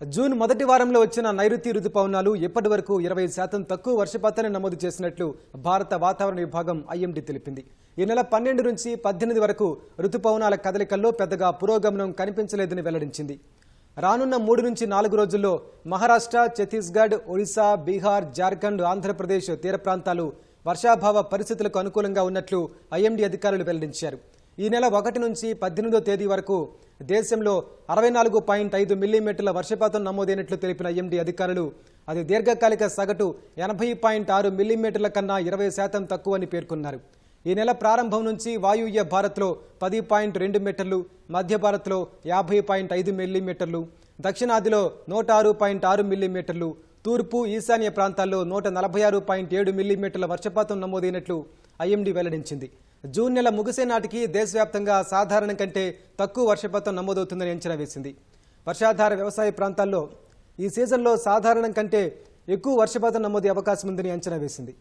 June మొదటి వారంలో వచ్చిన నైరుతి రుతుపవనాలు ఇప్పటి వరకు ఇరవై శాతం తక్కువ వర్షపాతాన్ని నమోదు చేసినట్లు భారత వాతావరణ విభాగం ఐఎండీ తెలిపింది. ఈ నెల పన్నెండు నుంచి పద్దెనిమిది వరకు రుతుపవనాల కదలికల్లో పెద్దగా పురోగమనం కనిపించలేదని వెల్లడించింది. రానున్న మూడు నుంచి నాలుగు రోజుల్లో మహారాష్ట్ర ఛత్తీస్గఢ్ ఒడిశా బీహార్ జార్ఖండ్ ఆంధ్రప్రదేశ్ తీర ప్రాంతాలు వర్షాభావ పరిస్థితులకు అనుకూలంగా ఉన్నట్లు ఐఎండీ అధికారులు వెల్లడించారు. ఈ నెల ఒకటి నుంచి పద్దెనిమిదో తేదీ వరకు దేశంలో అరవై నాలుగు పాయింట్ ఐదు మిల్లీమీటర్ల వర్షపాతం నమోదైనట్లు తెలిపిన ఐఎండీ అధికారులు అది దీర్ఘకాలిక సగటు ఎనభై పాయింట్ ఆరు మిల్లీమీటర్ల కన్నా ఇరవై శాతం తక్కువని పేర్కొన్నారు. ఈ నెల ప్రారంభం నుంచి వాయువ్య భారత్లో పది పాయింట్ రెండు మీటర్లు మధ్య భారత్లో యాభై పాయింట్ ఐదు మిల్లీమీటర్లు దక్షిణాదిలో నూట ఆరు పాయింట్ ఆరు మిల్లీమీటర్లు తూర్పు ఈశాన్య ప్రాంతాల్లో నూట నలభై ఆరు పాయింట్ ఏడు మిల్లీమీటర్ల వర్షపాతం నమోదైనట్లు ఐఎండీ వెల్లడించింది. జూన్ నెల ముగిసే నాటికి దేశవ్యాప్తంగా సాధారణం కంటే తక్కువ వర్షపాతం నమోదవుతుందని అంచనా వేసింది. వర్షాధార వ్యవసాయ ప్రాంతాల్లో ఈ సీజన్లో సాధారణం కంటే ఎక్కువ వర్షపాతం నమోదే అవకాశం ఉందని అంచనా వేసింది.